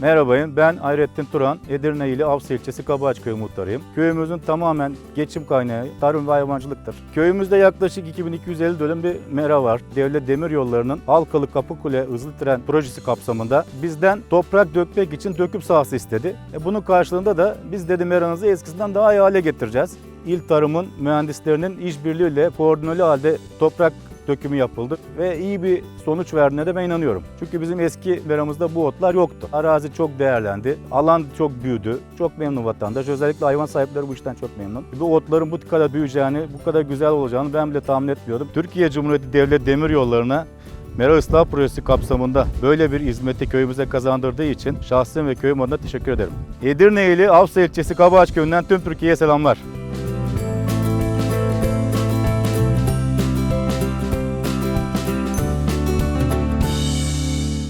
Merhabayım, ben Hayrettin Turan, Edirne ili Avsa ilçesi Kabaağaç köyü muhtarıyım. Köyümüzün tamamen geçim kaynağı tarım ve hayvancılıktır. Köyümüzde yaklaşık 2250 dönüm bir mera var. Devlet Demir Yolları'nın Halkalı Kapıkule hızlı tren projesi kapsamında bizden toprak dökmek için döküm sahası istedi. E bunun karşılığında da biz dedi meranızı eskisinden daha iyi hale getireceğiz. İl tarımın mühendislerinin işbirliğiyle koordineli halde toprak dökümü yapıldı ve iyi bir sonuç verdiğine de ben inanıyorum. Çünkü bizim eski meramızda bu otlar yoktu. Arazi çok değerlendi, alan çok büyüdü. Çok memnun vatandaş. Özellikle hayvan sahipleri bu işten çok memnun. Bu otların bu kadar büyüyeceğini, bu kadar güzel olacağını ben bile tahmin etmiyordum. Türkiye Cumhuriyeti Devlet Demir Yolları'na Mera Islah Projesi kapsamında böyle bir hizmeti köyümüze kazandırdığı için şahsım ve köyüm adına teşekkür ederim. Edirne ili Avsa ilçesi Kabaağaç köyünden tüm Türkiye'ye selamlar.